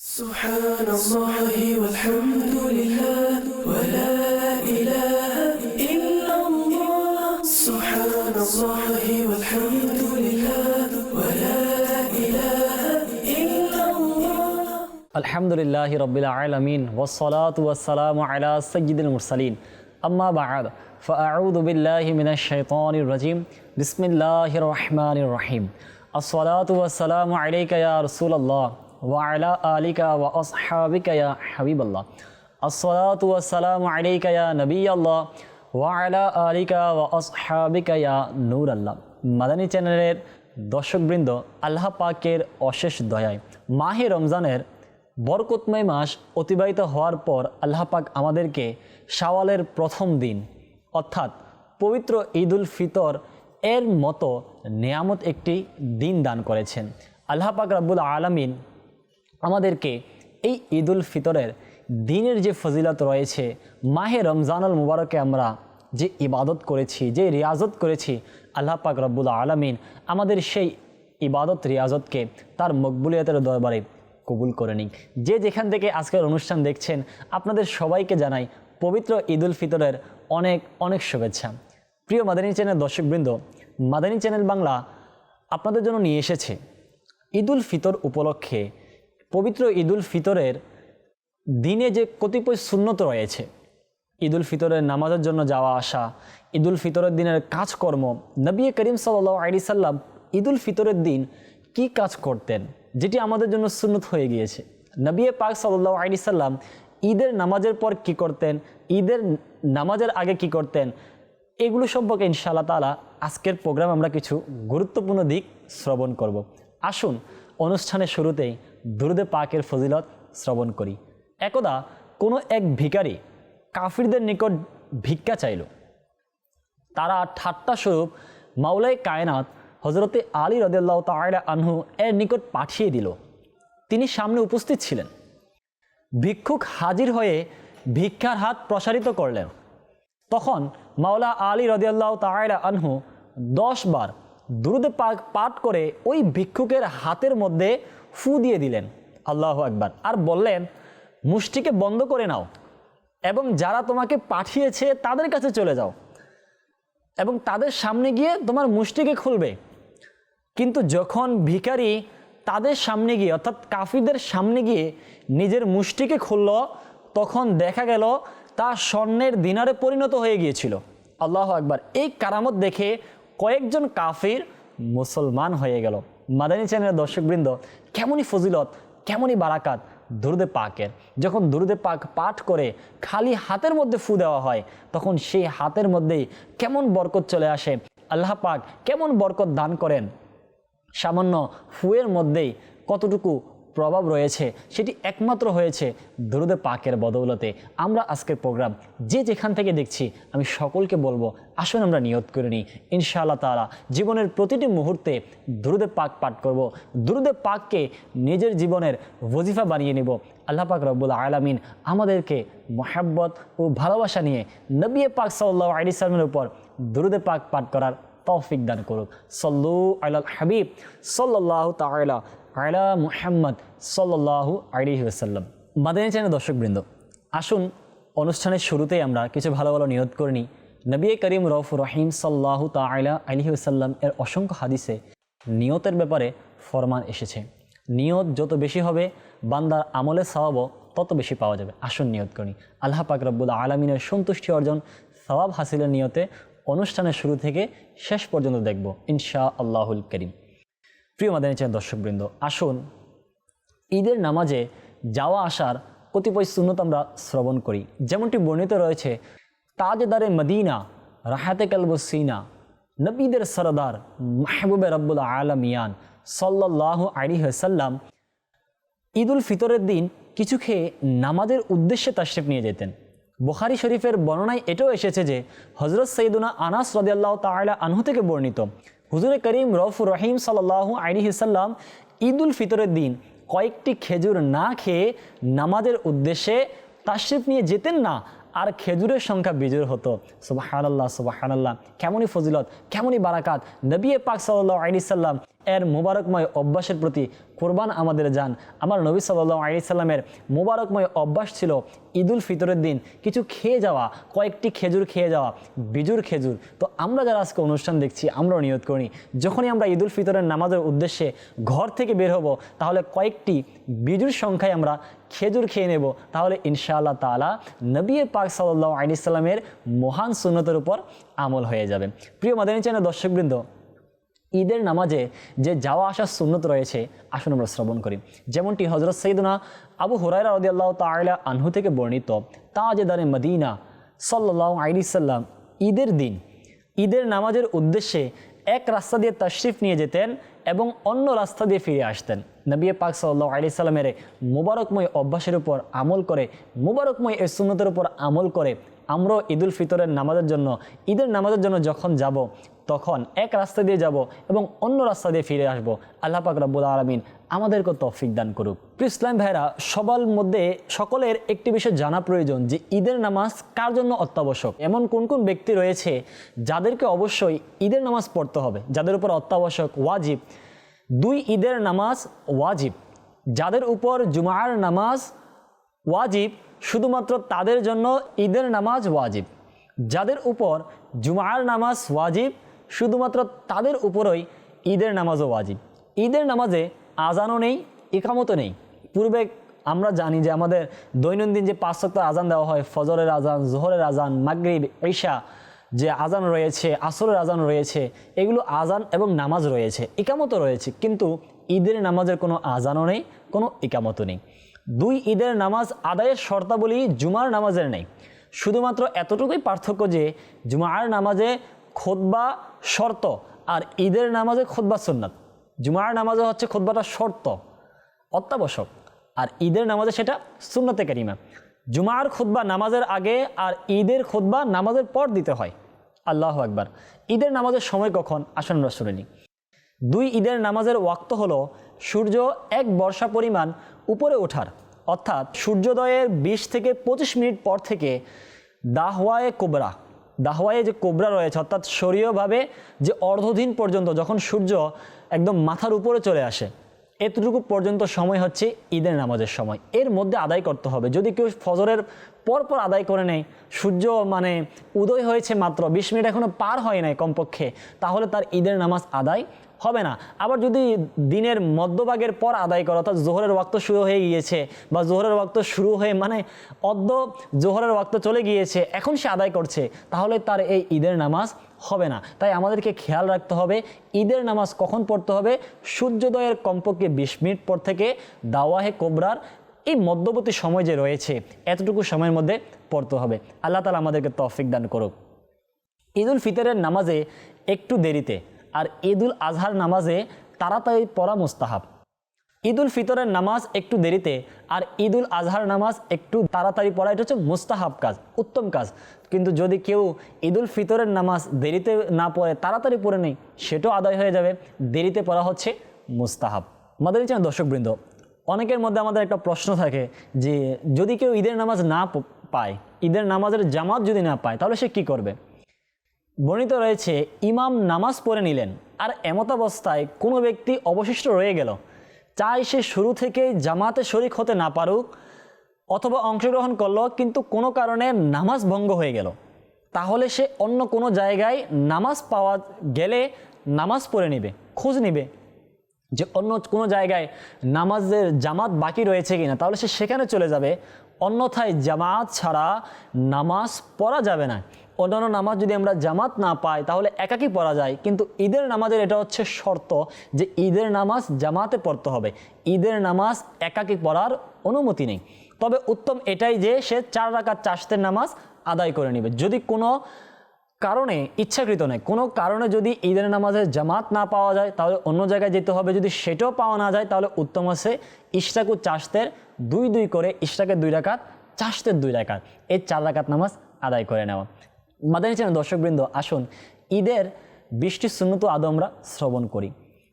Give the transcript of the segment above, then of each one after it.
سبحان الله والحمد لله ولا إله إلا الله. سبحان الله والحمد لله ولا إله إلا الله. الحمد لله رب العالمين والصلاة والسلام على سيد المرسلين. أما بعد فأعوذ بالله من الشيطان الرجيم. بسم الله الرحمن الرحيم. الصلاة والسلام عليك يا رسول الله. ওয়ালা আলিকা ওয়া আসহাবিকা ইয়া হাবিবাল্লাহ আসসালাতু ওয়াসসালামু আলাইকা নবী আল্লাহ ওয়ালা আলিকা ওয়া আসহাবিকা ইয়া নূর আল্লাহ মাদানী চ্যানেলের দর্শকবৃন্দ, আল্লাহ পাকের অশেষ দয়ায় মাহে রমজানের বরকতময় মাস অতিবাহিত হওয়ার পর আল্লাহ পাক আমাদেরকে সাওয়ালের প্রথম দিন, অর্থাৎ পবিত্র ঈদ উল ফিতর এর মতো নেয়ামত একটি দিন দান করেছেন। আল্লাহ পাক রাব্বুল আলমিন আমাদেরকে এই ঈদুল ফিতরের দিনের যে ফজিলত রয়েছে, মাহে রমজানুল মুবারকে আমরা যে ইবাদত করেছি, যে রিয়াজত করেছি, আল্লাহ পাক রব্বুল আলমিন আমাদের সেই ইবাদত রিয়াজতকে তার মকবুলিয়াতের দরবারে কবুল করে নিক। যে যেখান থেকে আজকের অনুষ্ঠান দেখছেন, আপনাদের সবাইকে জানাই পবিত্র ঈদুল ফিতরের অনেক অনেক শুভেচ্ছা। প্রিয় মাদানী চ্যানেল দর্শকবৃন্দ, মাদানী চ্যানেল বাংলা আপনাদের জন্য নিয়ে এসেছে ঈদুল ফিতর উপলক্ষে পবিত্র ঈদুল ফিতরের দিনে যে কতিপয় সুন্নত রয়েছে, ঈদুল ফিতরের নামাজের জন্য যাওয়া আসা, ঈদুল ফিতরের দিনের কাজকর্ম, নবী করিম সাল্লাহ আলি সাল্লাম ঈদুল ফিতরের দিন কি কাজ করতেন, যেটি আমাদের জন্য সুন্নত হয়ে গিয়েছে? নবী পাক সাল্লাহ আলি সাল্লাম ঈদের নামাজের পর কি করতেন, ঈদের নামাজের আগে কি করতেন, এগুলো সম্পর্কে ইনশাআল্লাহ তালা আজকের প্রোগ্রাম আমরা কিছু গুরুত্বপূর্ণ দিক শ্রবণ করব। আসুন, অনুষ্ঠানের শুরুতেই দুরুদে পাকের ফজিলত শ্রবণ করি। একদা কোনো এক ভিখারি কাফিরদের নিকট ভিক্ষা চাইল। তারা ঠাট্টা স্বরূপ মাওলাই কায়নাত হজরতে আলী রদেল্লাহ তায়রা আনহু এর নিকট পাঠিয়ে দিল। তিনি সামনে উপস্থিত ছিলেন। ভিক্ষুক হাজির হয়ে ভিক্ষার হাত প্রসারিত করলেন। তখন মাওলা আলী রদিয়াল্লাহ তায়রা আনহু দশ বার দুরুদে পাক পাঠ করে ওই ভিক্ষুকের হাতের মধ্যে ফু দিয়ে দিলেন। আল্লাহ একবার আর বললেন, মুষ্টিকে বন্ধ করে নাও এবং যারা তোমাকে পাঠিয়েছে তাদের কাছে চলে যাও এবং তাদের সামনে গিয়ে তোমার মুষ্টিকে খুলবে। কিন্তু যখন ভিখারি তাদের সামনে গিয়ে, অর্থাৎ কাফিদের সামনে গিয়ে নিজের মুষ্টিকে খুলল, তখন দেখা গেল তা স্বর্ণের দিনারে পরিণত হয়ে গিয়েছিল। আল্লাহ একবার এই কারামত দেখে কয়েকজন কাফির মুসলমান হয়ে গেল। মাদানী চ্যানেলের দর্শকবৃন্দ কেমনই ফজিলত, কেমনই বারাকাত, দুরুদে পাকের। যখন দুরুদে পাক পাঠ করে খালি হাতের মধ্যে ফু দেওয়া হয়, তখন সেই হাতের মধ্যেই কেমন বরকত চলে আসে। আল্লাহ পাক কেমন বরকত দান করেন। সামান্য ফুয়ের মধ্যেই কতটুকু প্রভাব রয়েছে, সেটি একমাত্র হয়েছে দুরুদে পাকের বদৌলতে। আমরা আজকের প্রোগ্রাম যে যেখান থেকে দেখছি, আমি সকলকে বলব, আসুন আমরা নিয়ত করে নিই। ইনশাআল্লাহ তালা জীবনের প্রতিটি মুহূর্তে দুরুদে পাক পাঠ করব। দুরুদে পাককে নিজের জীবনের ওজিফা বানিয়ে নেব। আল্লাহ পাক রব্বুল আলামিন আমাদেরকে মোহাব্বত ও ভালোবাসা নিয়ে নবী পাক সাল্লাহ আলি সালামের উপর দুরুদে পাক পাঠ করার তৌফিক দান করুক। সল্লু আল হাবিব সাল্লাহ তালা আলা মুহাম্মদ সাল্লাহ আলিহি ওসাল্লাম মাদানী চ্যানেল দর্শকবৃন্দ, আসুন অনুষ্ঠানের শুরুতেই আমরা কিছু ভালো ভালো নিয়ত করে নিই। নবী করিম রফ রহিম সাল্লাহ তালা আলিহি ওসাল্লাম এর অসংখ্য হাদিসে নিয়তের ব্যাপারে ফরমান এসেছে। নিয়ত যত বেশি হবে, বান্দার আমলে স্বভাবও তত বেশি পাওয়া যাবে। আসুন নিয়ত করি। আল্লাহ পাক রব্বুল আলমিনের সন্তুষ্টি অর্জন, সওয়াব হাসিলের নিয়তে অনুষ্ঠানের শুরু থেকে শেষ পর্যন্ত দেখব। ইনশা আল্লাহুল করিম। প্রিয় মাদানী চ্যানেল দর্শকবৃন্দ, আসুন ঈদের নামাজে যাওয়া আসার কতিপয় সুন্নত আমরা শ্রবণ করি। যেমনটি বর্ণিত রয়েছে, তাজদারে মদিনা, রাহাতে কালবসিনা নবীদের সরদার মাহবুবে রব্বুল আলমিয়ান সাল্লাহ আলী সাল্লাম ঈদুল ফিতরের দিন কিছু খেয়ে নামাজের উদ্দেশ্যে তাশরিফ নিয়ে যেতেন। বুখারি শরীফের বর্ণনায় এটাও এসেছে যে হজরত সৈদুনা আনাস রদিয়াল্লাহ তালা আনহু থেকে বর্ণিত হুজুরে করিম রফুর রহিম সাল্লাহ আলিহিসাল্লাম ঈদ ঈদুল ফিতরের দিন কয়েকটি খেজুর না খেয়ে নামাজের উদ্দেশ্যে তাশরিফ নিয়ে যেতেন না আর খেজুরের সংখ্যা বিজোর হতো। সুবাহান আল্লাহ সুবাহান আল্লাহ কেমনই ফজিলত, কেমনই বারাকাত। নবী পাক সাল্লাহ আলী সাল্লাম এর মোবারকময় অভ্যাসের প্রতি কোরবান আমাদের যান। আমার নবী সাল্লাহ আলি সাল্লামের মোবারকময় অভ্যাস ছিল ঈদুল ফিতরের দিন। কিছু খেয়ে যাওয়া, কয়েকটি খেজুর খেয়ে যাওয়া, বিজুর খেজুর। তো আমরা যারা আজকে অনুষ্ঠান দেখছি, আমরাও নিয়ত করি। যখনই আমরা ঈদুল ফিতরের নামাজের উদ্দেশ্যে ঘর থেকে বের হব, তাহলে কয়েকটি বিজুর সংখ্যায় আমরা খেজুর খেয়ে নেব, তাহলে ইনশাআল্লাহ তালা নবী পাক সাল্লাহ আলি সাল্লামের মহান সুন্নতের উপর আমল হয়ে যাবে। প্রিয় মাদানী চ্যানেল, দর্শকবৃন্দ, ঈদের নামাজে যে যাওয়া আসার সুন্নত রয়েছে, আসুন আমরা শ্রবণ করি। যেমনটি হজরত সৈদনা আবু হুরাইরা রদি আল্লাহ তাইলা আনহু থেকে বর্ণিত তা তাজেদারে মদিনা সাল্লাহ আলি সাল্লাম ঈদের দিন, ঈদের নামাজের উদ্দেশ্যে এক রাস্তা দিয়ে তশরিফ নিয়ে যেতেন এবং অন্য রাস্তা দিয়ে ফিরে আসতেন। নবী পাক সাল্লাহ আলি সাল্লামের মুবারকময় অভ্যাসের উপর আমল করে, মুবারকময় এ সুন্নতের উপর আমল করে আমরাও ঈদুল ফিতরের নামাজের জন্য, ঈদের নামাজের জন্য যখন যাব, তখন এক রাস্তা দিয়ে যাব এবং অন্য রাস্তা দিয়ে ফিরে আসব। আল্লাহ পাক রব্বুল আলমিন আমাদেরকে তৌফিক দান করুক। ইসলাম ভাইরা সবার মধ্যে সকলের একটি বিষয় জানা প্রয়োজন যে ঈদের নামাজ কার জন্য অত্যাবশ্যক? এমন কোন কোন ব্যক্তি রয়েছে যাদেরকে অবশ্যই ঈদের নামাজ পড়তে হবে, যাদের উপর অত্যাবশ্যক ওয়াজিব? দুই, ঈদের নামাজ ওয়াজিব। যাদের উপর জুমার নামাজ ওয়াজিব শুধুমাত্র তাদের জন্য ঈদের নামাজ ওয়াজিব। যাদের উপর জুমার নামাজ ওয়াজিব, শুধুমাত্র তাদের উপরই ঈদের নামাজও ওয়াজিব। ঈদের নামাজে আজানও নেই, ইকামতও নেই। পূর্বে আমরা জানি যে আমাদের দৈনন্দিন যে পাঁচ সপ্তাহ আজান দেওয়া হয়, ফজরের আজান, জোহরের আজান, মাগরিব, ঈশা যে আজান রয়েছে, আসরের আজান রয়েছে, এগুলো আজান এবং নামাজ রয়েছে, ইকামতও রয়েছে। কিন্তু ঈদের নামাজের কোনো আজানও নেই, কোনো ইকামতও নেই। দুই ঈদের নামাজ আদায়ের শর্তাবলী জুমার নামাজের নেই। শুধুমাত্র এতটুকুই পার্থক্য যে, জুমার নামাজে খোদবা শর্ত আর ঈদের নামাজে খোদবা সুন্নাত। জুমার নামাজে হচ্ছে খোদবাটা শর্ত, অত্যাবশ্যক। আর ঈদের নামাজে সেটা সুন্নতে কারিমা। জুমার খুতবা নামাজের আগে আর ঈদের খুতবা নামাজের পর দিতে হয়। আল্লাহ একবার ঈদের নামাজের সময় কখন? আসুন আমরা শুনে দুই ঈদের নামাজের ওয়াক্ত হলো সূর্য এক বর্ষা পরিমাণ উপরে ওঠার, অর্থাৎ সূর্যোদয়ের বিশ থেকে পঁচিশ মিনিট পর থেকে দাহওয়ায়ে কোবরা, দাহওয়ায়ে যে কোবরা রয়েছে, অর্থাৎ শরীয়ভাবে যে অর্ধদিন পর্যন্ত যখন সূর্য একদম মাথার উপরে চলে আসে, এতটুকু পর্যন্ত সময় হচ্ছে ঈদের নামাজের সময়। এর মধ্যে আদায় করতে হবে। যদি কেউ ফজরের পর পর আদায় করে নেয়। সূর্য মানে উদয় হয়েছে মাত্র বিশ মিনিট এখনও পার হয় নাই কমপক্ষে। তাহলে তার ঈদের নামাজ আদায় হবে না। আবার যদি দিনের মধ্যভাগের পর আদায় করে, অর্থাৎ জোহরের ওয়াক্ত শুরু হয়ে গিয়েছে বা জোহরের ওয়াক্ত শুরু হয়ে মানে অদ্য জোহরের ওয়াক্ত চলে গিয়েছে, এখন সে আদায় করছে, তাহলে তার এই ঈদের নামাজ হবে না। তাই আমাদেরকে খেয়াল রাখতে হবে, ঈদের নামাজ কখন পড়তে হবে? সূর্যোদয়ের কমপক্ষে বিশ মিনিট পর থেকে দাওয়াহে কোবরার এই মধ্যবর্তী সময় যে রয়েছে, এতটুকু সময়ের মধ্যে পড়তে হবে। আল্লাহ তালা আমাদেরকে তৌফিক দান করুক। ঈদুল ফিতরের নামাজে একটু দেরিতে আর ঈদুল আজহার নামাজে তাড়াতাড়ি পড়া মুস্তাহাব। ঈদুল ফিতরের নামাজ একটু দেরিতে আর ঈদুল আজহার নামাজ একটু তাড়াতাড়ি পড়া, এটা হচ্ছে মুস্তাহাব কাজ, উত্তম কাজ। কিন্তু যদি কেউ ঈদুল ফিতরের নামাজ দেরিতে না পড়ে, তাড়াতাড়ি পড়ে নেই, সেটাও আদায় হয়ে যাবে। দেরিতে পড়া হচ্ছে মুস্তাহাব। আমাদের দর্শকবৃন্দ অনেকের মধ্যে আমাদের একটা প্রশ্ন থাকে যে, যদি কেউ ঈদের নামাজ না পায়, ঈদের নামাজের জামাত যদি না পায়, তাহলে সে কী করবে? বর্ণিত রয়েছে, ইমাম নামাজ পড়ে নিলেন, আর এমত অবস্থায় কোনো ব্যক্তি অবশিষ্ট রয়ে গেল। চাই সে শুরু থেকেই জামাতে শরিক হতে না পারুক, অথবা অংশগ্রহণ করল, কিন্তু কোনো কারণে নামাজ ভঙ্গ হয়ে গেল। তাহলে সে অন্য কোনো জায়গায় নামাজ পাওয়া গেলে নামাজ পড়ে নিবে, খোঁজ নিবে। যে অন্য কোনো জায়গায় নামাজের জামাত বাকি রয়েছে কিনা, তাহলে সে সেখানে চলে যাবে। অন্যথায় জামাত ছাড়া নামাজ পড়া যাবে না। অন্যান্য নামাজ যদি আমরা জামাত না পাই, তাহলে একাকি পড়া যায়। কিন্তু ঈদের নামাজের এটা হচ্ছে শর্ত যে ঈদের নামাজ জামাতে পড়তে হবে। ঈদের নামাজ একাকি পড়ার অনুমতি নেই। তবে উত্তম এটাই যে সে চার রাকাত চাষতের নামাজ আদায় করে নেবে। যদি কোনো কারণে ইচ্ছাকৃত নয়। কোনো কারণে যদি ঈদের নামাজের জামাত না পাওয়া যায়, তাহলে অন্য জায়গায় যেতে হবে। যদি সেটাও পাওয়া না যায়, তাহলে উত্তম আছে ইশরাকু চাষতের দুই দুই করে ইশরাকের দুই রাকাত চাষতের দুই রাকাত। এই চার রাকাত নামাজ আদায় করে নেওয়া। মাদানী চ্যানেল দর্শকবৃন্দ, আসুন ঈদের বৃষ্টির সুন্নত আদব আমরা শ্রবণ করি।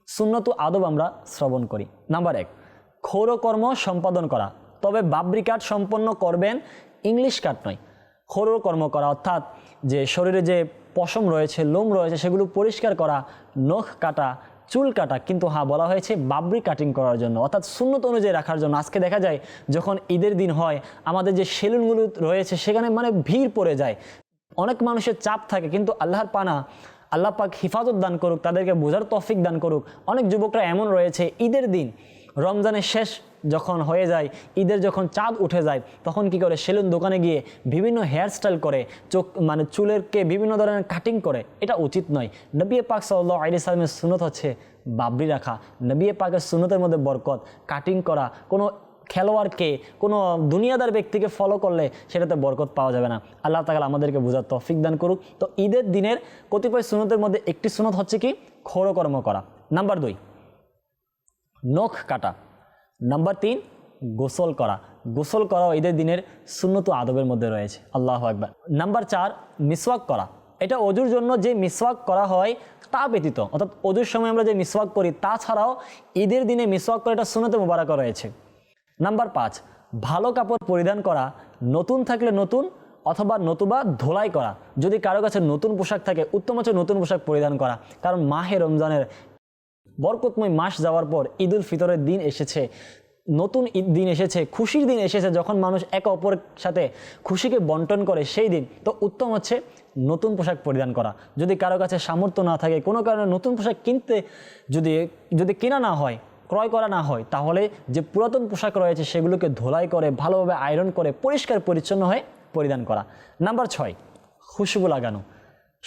সুন্নত আদব আমরা শ্রবণ করি। নাম্বার এক ক্ষৌরকর্ম সম্পাদন করা। তবে বাবরি কাঠ সম্পন্ন করবেন ইংলিশ কাঠ নয়। ক্ষৌর কর্ম করা, অর্থাৎ যে শরীরে যে পশম রয়েছে, লোম রয়েছে, সেগুলো পরিষ্কার করা, নখ কাটা, চুল কাটা, কিন্তু হ্যাঁ বলা হয়েছে বাবরি কাটিং করার জন্য। অর্থাৎ শূন্যত অনুযায়ী রাখার জন্য। আজকে দেখা যায়, যখন ঈদের দিন হয়, আমাদের যে সেলুনগুলো রয়েছে, সেখানে মানে ভিড় পড়ে যায়। অনেক মানুষের চাপ থাকে, কিন্তু আল্লাহর পানা, আল্লাহ পাক হিফাজত দান করুক, তাদেরকে বোঝার তফিক দান করুক। অনেক যুবকরা এমন রয়েছে, ঈদের দিন, রমজানের শেষ যখন হয়ে যায়, ঈদের যখন চাঁদ উঠে যায়, তখন কি করে? সেলুন দোকানে গিয়ে বিভিন্ন হেয়ারস্টাইল করে, চোখ মানে চুলেরকে বিভিন্ন ধরনের কাটিং করে। এটা উচিত নয়। নবী পাক সাল্লাহ আলি সালামের সুনত হচ্ছে বাবরি রাখা। নবী পাকের সুনতের মধ্যে বরকত কাটিং করা। কোনো খেলোয়াড়কে, কোনো দুনিয়াদার ব্যক্তিকে ফলো করলে সেটাতে বরকত পাওয়া যাবে না। আল্লাহ তালা আমাদেরকে বোঝার তফিক দান করুক। তো ঈদের দিনের কতিপয় সুনতের মধ্যে একটি সুনত হচ্ছে কি? খোরকর্ম করা। নাম্বার দুই, নখ কাটা। নাম্বার তিন, গোসল করা। গোসল করাও ঈদের দিনের সুন্নত আদবের মধ্যে রয়েছে। আল্লাহ একবার নাম্বার চার, মিসওয়াক করা। এটা অজুর জন্য যে মিসওয়াক করা হয়, তা ব্যতীত। অর্থাৎ অজুর সময় আমরা যে মিসওয়াক করি তাছাড়াও ঈদের দিনে মিসওয়াক করা এটা সুনতে মোবারক রয়েছে। নাম্বার পাঁচ, ভালো কাপড় পরিধান করা। নতুন থাকলে নতুন অথবা নতুবা ধোলাই করা। যদি কারও কাছে নতুন পোশাক থাকে, উত্তম হচ্ছে নতুন পোশাক পরিধান করা। কারণ মাহে রমজানের বরকতময় মাস যাওয়ার পর ঈদ উল ফিতরের দিন এসেছে। নতুন ঈদ দিন এসেছে, খুশির দিন এসেছে যখন মানুষ একে অপরের সাথে খুশিকে বন্টন করে সেই দিন। তো উত্তম হচ্ছে নতুন পোশাক পরিধান করা। যদি কারও কাছে সামর্থ্য না থাকে, কোনো কারণে নতুন পোশাক কিনতে যদি যদি কেনা না হয়, ক্রয় করা না হয়, তাহলে যে পুরাতন পোশাক রয়েছে সেগুলোকে ধোলাই করে, ভালোভাবে আয়রন করে, পরিষ্কার পরিচ্ছন্ন হয়ে পরিধান করা। নাম্বার ছয়, খুশবু লাগানো।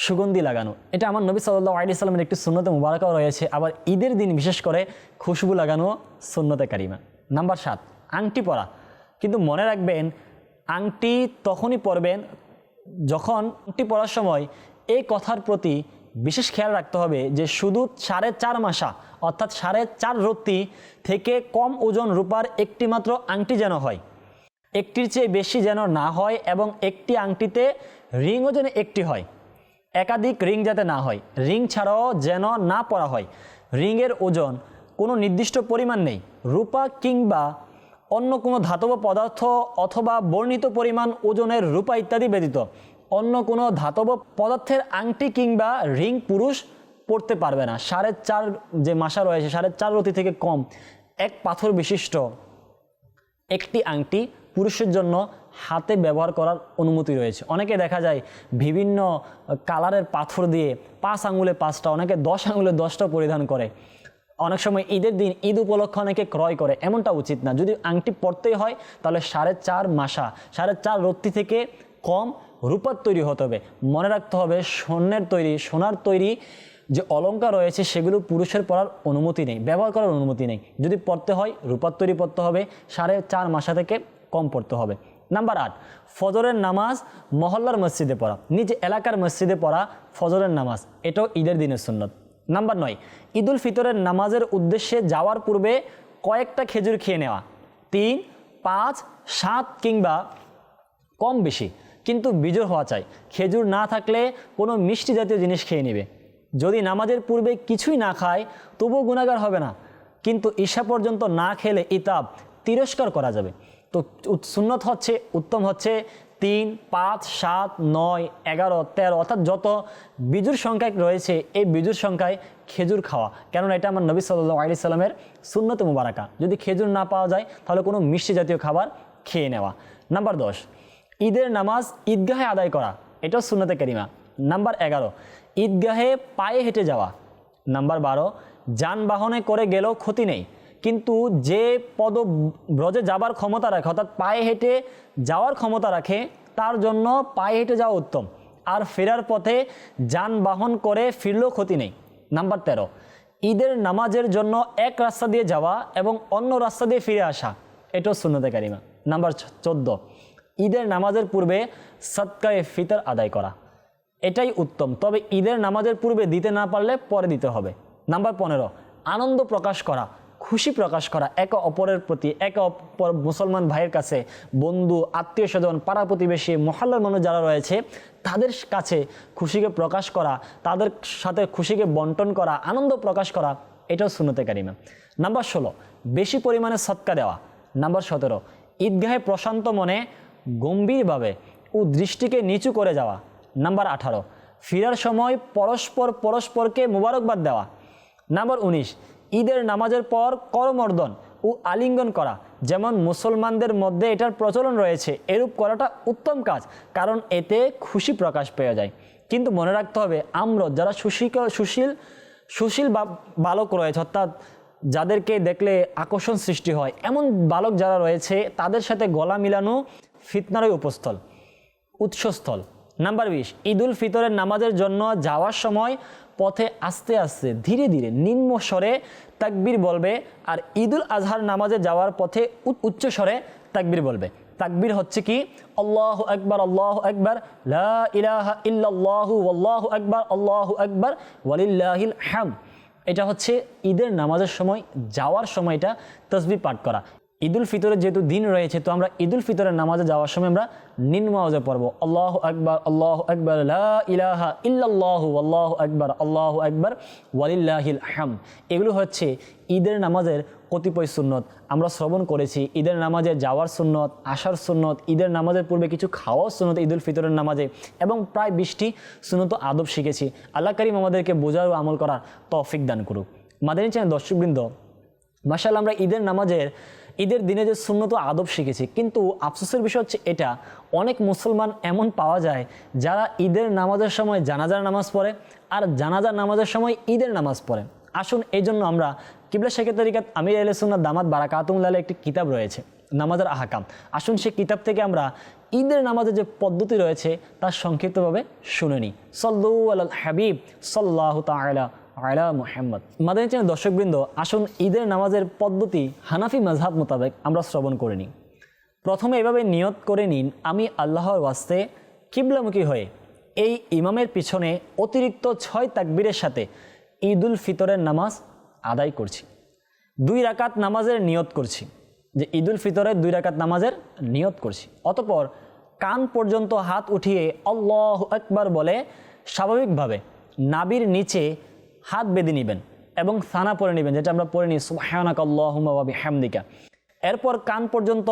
সুগন্ধি লাগানো। এটা আমার নবী সাল্লাহ আলি সাল্লামের একটি সুন্নতে মুবারকাও রয়েছে। আবার ঈদের দিন বিশেষ করে খুশবু লাগানো সুন্নতে কারিমা। নাম্বার সাত, আংটি পরা। কিন্তু মনে রাখবেন, আংটি তখনই পরবেন যখন আংটি পরার সময় এই কথার প্রতি বিশেষ খেয়াল রাখতে হবে যে শুধু সাড়ে চার মাসা, অর্থাৎ সাড়ে চার রত্তি থেকে কম ওজন রূপার একটি মাত্র আংটি যেন হয়। একটির চেয়ে বেশি যেন না হয় এবং একটি আংটিতে রিংও যেন একটি হয়। একাধিক রিং যাতে না হয়। রিং ছাড়াও যেন না পড়া হয়। রিংয়ের ওজন কোনো নির্দিষ্ট পরিমাণ নেই। রূপা কিংবা অন্য কোনো ধাতব পদার্থ অথবা বর্ণিত পরিমাণ ওজনের রূপা ইত্যাদি ব্যতীত অন্য কোনো ধাতব পদার্থের আংটি কিংবা রিং পুরুষ পড়তে পারবে না। সাড়ে চার যে মাসা রয়েছে, সাড়ে চার রতি থেকে কম। এক পাথর বিশিষ্ট একটি আংটি পুরুষের জন্য হাতে ব্যবহার করার অনুমতি রয়েছে। অনেকে দেখা যায় বিভিন্ন কালারের পাথর দিয়ে পাঁচ আঙুলে পাঁচটা, অনেকে দশ আঙুলে দশটা পরিধান করে। অনেক সময় ঈদের দিন, ঈদ উপলক্ষে অনেকে ক্রয় করে, এমনটা উচিত না। যদি আংটি পরতেই হয়, তাহলে সাড়ে চার মাসা, সাড়ে চার রত্তি থেকে কম রূপার তৈরি হতে হবে। মনে রাখতে হবে, স্বর্ণের তৈরি, সোনার তৈরি যে অলঙ্কার রয়েছে, সেগুলো পুরুষের পরার অনুমতি নেই, ব্যবহার করার অনুমতি নেই। যদি পড়তে হয়, রূপার তৈরি পড়তে হবে, সাড়ে চার মাসা থেকে কম পড়তে হবে। নাম্বার আট ফজরের নামাজ মহল্লার মসজিদে পড়া। নিজ এলাকার মসজিদে পড়া ফজরের নামাজ। এটাও ঈদের দিনের সুন্নত। নাম্বার নয়, ঈদুল ফিতরের নামাজের উদ্দেশ্যে যাওয়ার পূর্বে কয়েকটা খেজুর খেয়ে নেওয়া। তিন, পাঁচ, সাত কিংবা কম বেশি, কিন্তু বিজোর হওয়া চাই। খেজুর না থাকলে কোনো মিষ্টি জাতীয় জিনিস খেয়ে নেবে। যদি নামাজের পূর্বে কিছুই না খায়, তবুও গুণাগার হবে না। কিন্তু ঈশা পর্যন্ত না খেলে ইতাব তিরস্কার করা যাবে। তো সুন্নত হচ্ছে, উত্তম হচ্ছে তিন, পাঁচ, সাত, নয়, এগারো, তেরো। অর্থাৎ যত বিজুর সংখ্যায় রয়েছে, এই বিজুর সংখ্যায় খেজুর খাওয়া। কেননা এটা আমার নবী সাল্লাহ আলি সাল্লামের সুন্নত মুবারাকা। যদি খেজুর না পাওয়া যায়, তাহলে কোনো মিষ্টি জাতীয় খাবার খেয়ে নেওয়া। নাম্বার দশ, ঈদের নামাজ ঈদগাহে আদায় করা। এটাও সুন্নতে কারিমা। নাম্বার এগারো, ঈদগাহে পায়ে হেঁটে যাওয়া। নাম্বার বারো, যানবাহনে করে গেলেও ক্ষতি নেই। কিন্তু যে পদ ব্রজে যাবার ক্ষমতা রাখে, অর্থাৎ পায়ে হেঁটে যাওয়ার ক্ষমতা রাখে, তার জন্য পায়ে হেঁটে যাওয়া উত্তম। আর ফেরার পথে যানবাহন করে ফিরলেও ক্ষতি নেই। নাম্বার তেরো, ঈদের নামাজের জন্য এক রাস্তা দিয়ে যাওয়া এবং অন্য রাস্তা দিয়ে ফিরে আসা, এটাও শূন্যতে কারিমা। নাম্বার চোদ্দ, ঈদের নামাজের পূর্বে সৎকায়ে ফিতর আদায় করা, এটাই উত্তম। তবে ঈদের নামাজের পূর্বে দিতে না পারলে পরে দিতে হবে। নাম্বার পনেরো, আনন্দ প্রকাশ করা খুশি প্রকাশ করা, একে অপরের প্রতি, একে অপর মুসলমান ভাইয়ের কাছে বন্ধু আত্মীয় স্বজন পাড়া প্রতিবেশী, মহল্লার মানুষ যারা রয়েছে, তাদের কাছে খুশিকে প্রকাশ করা, তাদের সাথে খুশিকে বন্টন করা, আনন্দ প্রকাশ করা, এটাও শূন্যতে কারিমা। নাম্বার ষোলো, বেশি পরিমাণে সৎকা দেওয়া। নাম্বার সতেরো, ঈদগাহে প্রশান্ত মনে গম্ভীরভাবে ও দৃষ্টিকে নিচু করে যাওয়া। নাম্বার আঠারো, ফিরার সময় পরস্পর পরস্পরকে মোবারকবাদ দেওয়া। নাম্বার উনিশ ঈদের নামাজের পর করমর্দন ও আলিঙ্গন করা। যেমন মুসলমানদের মধ্যে এটার প্রচলন রয়েছে, এরূপ করাটা উত্তম কাজ, কারণ এতে খুশি প্রকাশ পেয়ে যায়। কিন্তু মনে রাখতে হবে আমরা যারা সুশীল সুশীল সুশীল বালক রয়েছে, অর্থাৎ যাদেরকে দেখলে আকর্ষণ সৃষ্টি হয়, এমন বালক যারা রয়েছে, তাদের সাথে গলা মিলানো ফিতনারই উপস্থল, উৎসস্থল। নাম্বার বিশ, ঈদুল ফিতরের নামাজের জন্য যাওয়ার সময় পথে আস্তে আস্তে, ধীরে ধীরে, নিম্ন স্বরে তাকবির বলবে আর ঈদুল আজহার নামাজে যাওয়ার পথে উচ্চ স্বরে তাকবির বলবে। তাকবির হচ্ছে কি? আল্লাহ আকবার, আল্লাহ ইলাহা ইল্লাল্লাহু আল্লাহু আকবার আল্লাহু আকবার, ওয়ালিল্লাহিল হাম এটা হচ্ছে ঈদের নামাজের সময়, যাওয়ার সময়টা তসবি পাঠ করা। ঈদুল ফিতরের যেহেতু দিন রয়েছে, তো আমরা ঈদুল ফিতরের নামাজে যাওয়ার সময় আমরা নিম্ন আওয়াজে পড়ব। আল্লাহ আকবার আল্লাহ আকবার ইলাহা ইল্লাল্লাহু আল্লাহ আকবার আল্লাহ আকবার, ওয়ালিল্লাহিল হাম এগুলো হচ্ছে ঈদের নামাজের কতিপয় সুন্নত। আমরা শ্রবণ করেছি, ঈদের নামাজে যাওয়ার সুন্নত, আসার সুন্নত, ঈদের নামাজের পূর্বে কিছু খাওয়ার সুন্নত ঈদুল ফিতরের নামাজে, এবং প্রায় বিশটি সুন্নত আদব শিখেছি। আল্লাহ করিম আমাদেরকে বোঝার ও আমল করার তৌফিক দান করুক। মাদানী চ্যানেল দর্শকবৃন্দ মাসাল আমরা ঈদের নামাজের ঈদের দিনে যে সুন্নত আদব শিখেছি, কিন্তু আফসোসের বিষয় হচ্ছে এটা, অনেক মুসলমান এমন পাওয়া যায় যারা ঈদের নামাজের সময় জানাজার নামাজ পড়ে আর জানাজার নামাজের সময় ঈদের নামাজ পড়ে। আসুন এই জন্য আমরা কিবলা শেখের তরিকাত আমির আলসুল্লাহ দামাত বারাকাতুল্লাহ একটি কিতাব রয়েছে, নামাজের আহাকাম। আসুন সেই কিতাব থেকে আমরা ঈদের নামাজের যে পদ্ধতি রয়েছে, তা সংক্ষিপ্তভাবে শুনে নিই। সল্লু আল হাবিব সাল্লাহ তালা আলা মোহাম্মদ। মাদানী চ্যানেল দর্শকবৃন্দ, আসুন ঈদের নামাজের পদ্ধতি হানাফি মজহাব মোতাবেক আমরা শ্রবণ করে নিই। প্রথমে এভাবে নিয়ত করে নিন, আমি আল্লাহর ওয়াস্তে কিবলামুখী হয়ে এই ইমামের পিছনে অতিরিক্ত ছয় তাকবীরের সাথে ঈদুল ফিতরের নামাজ আদায় করছি। দুই রাকাত নামাজের নিয়ত করছি, যে ঈদুল ফিতরের দুই রাকাত নামাজের নিয়ত করছি। অতপর কান পর্যন্ত হাত উঠিয়ে আল্লাহ একবার বলে স্বাভাবিকভাবে নাবির নিচে হাত বেঁধে নেবেন এবং সানা পরে নেবেন, যেটা আমরা পড়ে নিই সুহানাক আল্লাহমাবি হামদিকা এরপর কান পর্যন্ত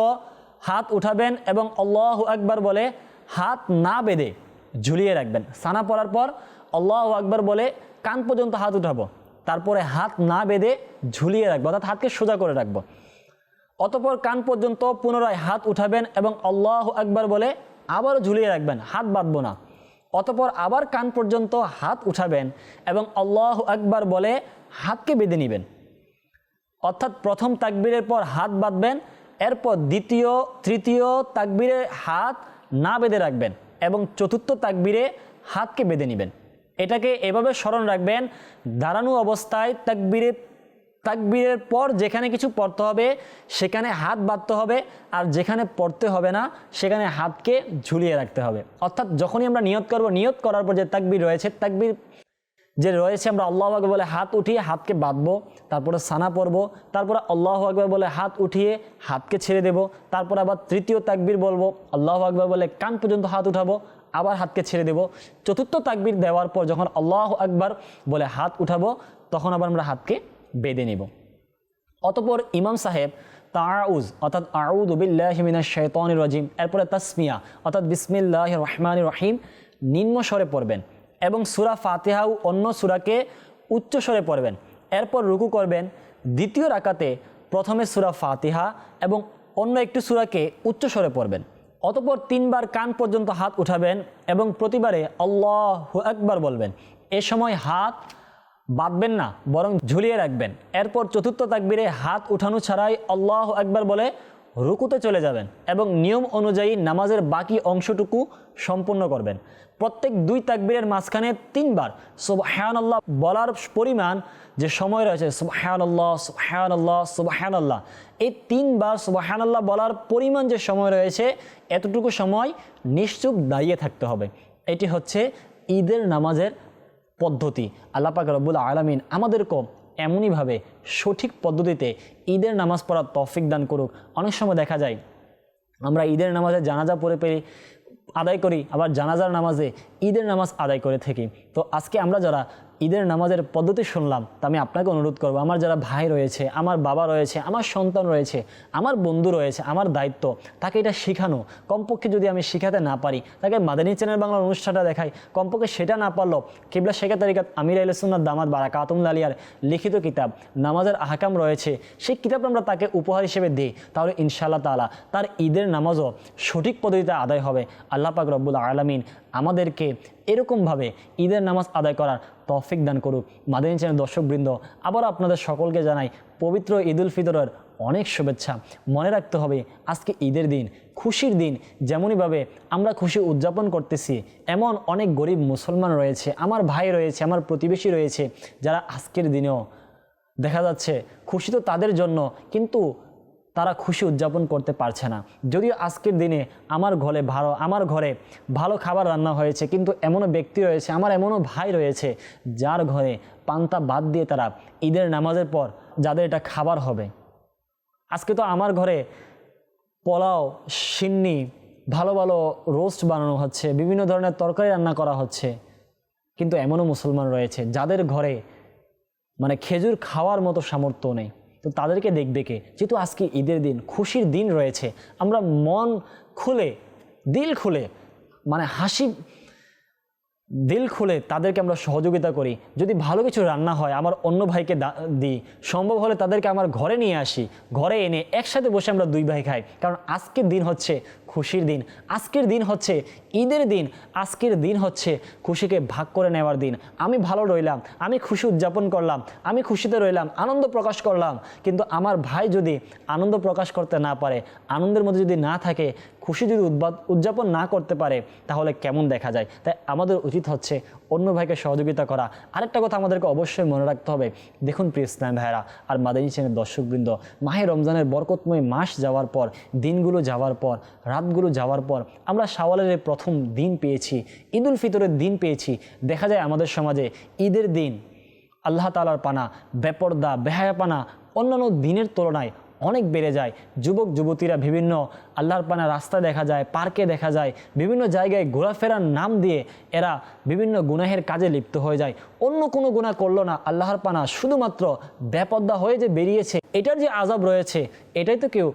হাত উঠাবেন এবং আল্লাহ একবার বলে, হাত না বেঁধে ঝুলিয়ে রাখবেন। সানা পড়ার পর আল্লাহ আকবার বলে, কান পর্যন্ত হাত উঠাবো, তারপরে হাত না বেঁধে ঝুলিয়ে রাখব। অর্থাৎ হাতকে সোজা করে রাখব। অতপর কান পর্যন্ত পুনরায় হাত উঠাবেন এবং আল্লাহ আকবার বলে, আবারও ঝুলিয়ে রাখবেন, হাত বাঁধবো না। অতপর আবার কান পর্যন্ত হাত উঠাবেন এবং আল্লাহ আকবার বলে হাতকে বেঁধে নেবেন। অর্থাৎ প্রথম তাকবীরের পর হাত বাঁধবেন, এরপর দ্বিতীয়, তৃতীয় তাকবীরে হাত না বেঁধে রাখবেন এবং চতুর্থ তাকবীরে হাতকে বেঁধে নেবেন। এটাকে এভাবে স্মরণ রাখবেন, দাঁড়ানো অবস্থায় তাকবীরে তাকবীরের পর যেখানে কিছু পড়তে হবে, সেখানে হাত বাঁধতে হবে, আর যেখানে পড়তে হবে না, সেখানে হাতকে ঝুলিয়ে রাখতে হবে। অর্থাৎ যখনই আমরা নিয়ত করব, নিয়ত করার পর যে তাকবীর রয়েছে, তাকবীর যে রয়েছে, আমরা আল্লাহ আকবর বলে হাত উঠিয়ে হাতকে বাঁধবো, তারপরে সানা পরবো তারপরে আল্লাহ আকবর বলে হাত উঠিয়ে হাতকে ছেড়ে দেব, তারপর আবার তৃতীয় তাকবীর বলব, আল্লাহ আকবর বলে কান পর্যন্ত হাত উঠাবো, আবার হাতকে ছেড়ে দেব। চতুর্থ তাকবীর দেওয়ার পর যখন আল্লাহ আকবর বলে হাত উঠাবো, তখন আবার আমরা হাতকে বেঁধে নেব। অতপর ইমাম সাহেব তাউজ অর্থাৎ আউদ উবিল্লাহমিনা শৈতান রাজিম, এরপরে তাসমিয়া, অর্থাৎ বিসমিল্লাহ রহমান রহিম, নিম্ন স্বরে পড়বেন এবং সুরা ফাতেহাও অন্য সুরাকে উচ্চ স্বরে পড়বেন। এরপর রুকু করবেন দ্বিতীয় রাকাতে প্রথমে সুরা ফাতিহা এবং অন্য একটি সুরাকে উচ্চ স্বরে পড়বেন। অতপর তিনবার কান পর্যন্ত হাত উঠাবেন এবং প্রতিবারে আল্লাহ একবার বলবেন। এ সময় হাত বাঁধবেন না, বরং ঝুলিয়ে রাখবেন। এরপর চতুর্থ তাকবীরে হাত উঠানো ছাড়াই আল্লাহ একবার বলে রুকুতে চলে যাবেন এবং নিয়ম অনুযায়ী নামাজের বাকি অংশটুকু সম্পূর্ণ করবেন। প্রত্যেক দুই তাকবীরের মাঝখানে তিনবার সুবহান আল্লাহ বলার পরিমাণ যে সময় রয়েছে সুবহান আল্লাহ সুবহান আল্লাহ সুবহান আল্লাহ এই তিনবার সুবহান আল্লাহ বলার পরিমাণ যে সময় রয়েছে, এতটুকু সময় নিশ্চুপ দাঁড়িয়ে থাকতে হবে। এটি হচ্ছে ঈদের নামাজের পদ্ধতি। আল্লাপাক রব্বুল আলমিন আমাদেরকেও এমনইভাবে সঠিক পদ্ধতিতে ঈদের নামাজ পড়ার তফিক দান করুক। অনেক সময় দেখা যায়, আমরা ঈদের নামাজে জানাজা পড়ে পেরে আদায় করি, আবার জানাজার নামাজে ঈদের নামাজ আদায় করে থাকি। তো আজকে আমরা যারা ঈদের নামাজের পদ্ধতি শুনলাম, তা আমি আপনাকে অনুরোধ করব। আমার যারা ভাই রয়েছে, আমার বাবা রয়েছে, আমার সন্তান রয়েছে, আমার বন্ধু রয়েছে, আমার দায়িত্ব, তাকে এটা শেখানো। কমপক্ষে যদি আমি শেখাতে না পারি, তাকে মাদানী চ্যানেল বাংলার অনুষ্ঠানটা দেখাই। কমপক্ষে সেটা না পারল কিবলা শেখা তারিকাত আমির আলসুন্নার দামাত বারা কাতুম লালিয়ার লিখিত কিতাব, নামাজের আহকাম রয়েছে, সেই কিতাব আমরা তাকে উপহার হিসেবে দিই। তাহলে ইনশাআল্লাহ তালা তার ঈদের নামাজও সঠিক পদ্ধতিতে আদায় হবে। আল্লাহ পাক রব্বুল আলমিন আমাদেরকে এরকমভাবে ঈদের নামাজ আদায় করার তৌফিক দান করুক। মাদিনী চ্যানেল দর্শকবৃন্দ, আবার আপনাদের সকলকে জানাই পবিত্র ঈদ উল ফিতরের অনেক শুভেচ্ছা। মনে রাখতে হবে, আজকে ঈদের দিন, খুশির দিন, যেমনইভাবে আমরা খুশি উদযাপন করতেছি, এমন অনেক গরিব মুসলমান রয়েছে, আমার ভাই রয়েছে, আমার প্রতিবেশী রয়েছে, যারা আজকের দিনেও দেখা যাচ্ছে খুশি তো তাদের জন্য, কিন্তু তারা খুশি উদযাপন করতে পারছে না। যদিও আজকের দিনে আমার ঘরে ভালো, আমার ঘরে ভালো খাবার রান্না হয়েছে, কিন্তু এমনও ব্যক্তি রয়েছে, আমার এমনও ভাই রয়েছে, যার ঘরে পান্তা বাদ দিয়ে তারা ঈদের নামাজের পর যাদের এটা খাবার হবে। আজকে তো আমার ঘরে পোলাও, সিন্নি, ভালো ভালো রোস্ট বানানো হচ্ছে, বিভিন্ন ধরনের তরকারি রান্না করা হচ্ছে, কিন্তু এমনও মুসলমান রয়েছে, যাদের ঘরে মানে খেজুর খাওয়ার মতো সামর্থ্য নেই। তো তাদেরকে দেখবে কে যেহেতু আজকে ঈদের দিন, খুশির দিন রয়েছে, আমরা মন খুলে, দিল খুলে মানে হাসি, দিল খুলে তাদেরকে আমরা সহযোগিতা করি। যদি ভালো কিছু রান্না হয়, আমার অন্য ভাইকে দা- দিই। সম্ভব হলে তাদেরকে আমার ঘরে নিয়ে আসি। ঘরে এনে একসাথে বসে আমরা দুই ভাই খাই। কারণ আজকের দিন হচ্ছে খুশির দিন। আজকের দিন হচ্ছে ঈদের দিন। আজকের দিন হচ্ছে খুশিকে ভাগ করে নেওয়ার দিন। আমি ভালো রইলাম, আমি খুশি উদযাপন করলাম, আমি খুশিতে রইলাম, আনন্দ প্রকাশ করলাম। কিন্তু আমার ভাই যদি আনন্দ প্রকাশ করতে না পারে, আনন্দের মধ্যে যদি না থাকে, খুশি যদি উদযাপন না করতে পারে, তাহলে কেমন দেখা যায়? তাই আমাদের উচিত হচ্ছে অন্য ভাইকে সহযোগিতা করা। আরেকটা কথা আমাদেরকে অবশ্যই মনে রাখতে হবে। দেখুন প্রিয় ইসলাম ভাইরা আর মাদানী চ্যানেল দর্শকবৃন্দ, মাহে রমজানের বরকতময় মাস যাওয়ার পর, দিনগুলো যাওয়ার পর, রাতগুলো যাওয়ার পর, আমরা শাওয়ালের এই প্রথম দিন পেয়েছি ঈদ উল ফিতরের দিন পেয়েছি। দেখা যায় আমাদের সমাজে ঈদের দিন আল্লাহ তালার পানা, বেপর্দা, বেহায়াপানা অন্যান্য দিনের তুলনায় অনেক বেড়ে যায়। যুবক, যুবতীরা বিভিন্ন আল্লাহর পানা রাস্তা দেখা যায়, পার্কে দেখা যায়, বিভিন্ন জায়গায় ঘোরাফেরার নাম দিয়ে এরা বিভিন্ন গুনাহের কাজে লিপ্ত হয়ে যায়। অন্য কোনো গুনাহ করল না, আল্লাহর পানা শুধুমাত্র বেপর্দা হয়ে যে বেরিয়েছে, এটার যে আজাব রয়েছে, এটাই তো কেউ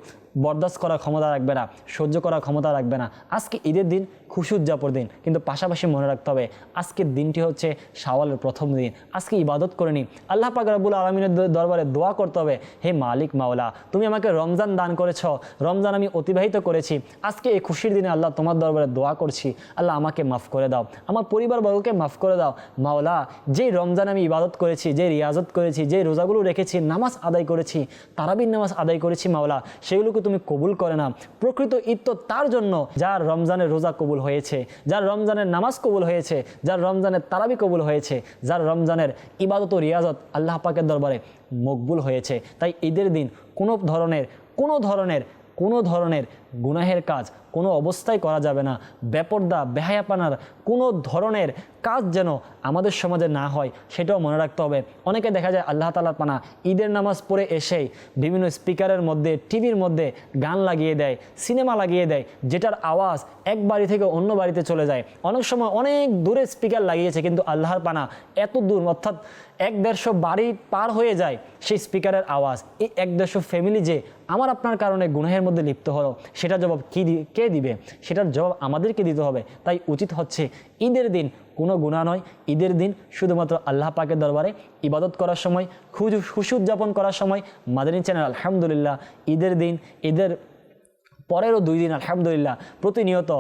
বরদাস্ত করার ক্ষমতা রাখবে না, সহ্য করার ক্ষমতা রাখবে না। আজকে ঈদের দিন খুশি উদযাপন দিন। কিন্তু পাশাপাশি মনে রাখতে হবে, আজকের দিনটি হচ্ছে শাওয়ালের প্রথম দিন। আজকে ইবাদত করে নিন। আল্লাহ পাক রাব্বুল আলমিনের দরবারে দোয়া করতে হবে, হে মালিক মাওলা, তুমি আমাকে রমজান দান করেছ। রমজান আমি অতিবাহিত করেছি। আজকে এই খুশির দিনে আল্লাহ তোমার দরবারে দোয়া করছি। আল্লাহ আমাকে মাফ করে দাও। আমার পরিবারবর্গকে মাফ করে দাও। মাওলা, যেই রমজান আমি ইবাদত করেছি যে রিয়াজত করেছি যে রোজাগুলো রেখেছি, নামাজ আদায় করেছি, তারাবির নামাজ আদায় করেছি মাওলা, সেগুলোকে তুমি কবুল করে না প্রকৃত ঈদ তো তার জন্য, যার রমজানের রোজা কবুল হয়েছে, যার রমজানের নামাজ কবুল হয়েছে, যার রমজানের তারাবি কবুল হয়েছে, যার রমজানের ইবাদত রিয়াজত আল্লাহ পাকের দরবারে মকবুল হয়েছে। তাই ঈদের দিন কোনো ধরনের কোনো ধরনের কোনো ধরনের গুনাহের কাজ কোনো অবস্থায় করা যাবে না। বেপর্দা, বেহায়াপানার কোনো ধরনের কাজ যেন আমাদের সমাজে না হয়, সেটাও মনে রাখতে হবে। অনেকে দেখা যায় আল্লাহ তালার পানা ঈদের নামাজ পড়ে এসেই বিভিন্ন স্পিকারের মধ্যে, টিভির মধ্যে গান লাগিয়ে দেয়, সিনেমা লাগিয়ে দেয়, যেটার আওয়াজ এক বাড়ি থেকে অন্য বাড়িতে চলে যায়। অনেক সময় অনেক দূরে স্পিকার লাগিয়েছে, কিন্তু আল্লাহর পানা এত দূর, অর্থাৎ এক দেড়শো বাড়ি পার হয়ে যায় সেই স্পিকারের আওয়াজ। এই এক দেড়শো ফ্যামিলি যে, আমার আপনার কারণে গুনাহের মধ্যে লিপ্ত হলো সেটার জবাব কী কে দিবে? সেটার জবাব আমাদেরকে দিতে হবে। তাই উচিত হচ্ছে ঈদের দিন কোনো গুণা নয়। ঈদের দিন শুধুমাত্র আল্লাহ পাকের দরবারে ইবাদত করার সময় খুশি খুশি উদযাপন করার সময়। মাদানী চ্যানেল, আলহামদুলিল্লাহ, ঈদের দিন, ঈদের পরেরও দুই দিন, আলহামদুলিল্লাহ, প্রতিনিয়ত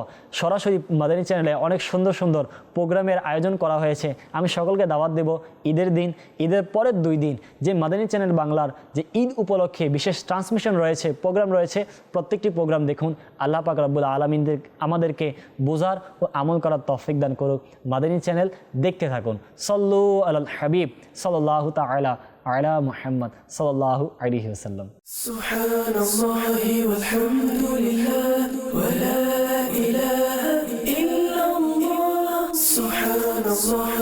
সরাসরি মাদানী চ্যানেলে অনেক সুন্দর সুন্দর প্রোগ্রামের আয়োজন করা হয়েছে। আমি সকলকে দাওয়াত দেব ঈদের দিন, ঈদের পরের দুই দিন যে মাদানী চ্যানেল বাংলার যে ঈদ উপলক্ষে বিশেষ ট্রান্সমিশন রয়েছে, প্রোগ্রাম রয়েছে, প্রত্যেকটি প্রোগ্রাম দেখুন, আল্লাহ পাক রব্বুল আলমিনদের, আমাদেরকে বোঝার ও আমল করার তফিক দান করুক। মাদানী চ্যানেল দেখতে থাকুন। সল্লু আল হাবিব সাল্লাহ তালা على محمد صلى الله عليه وسلم. سبحان الله والحمد لله ولا إله إلا الله. سبحان الله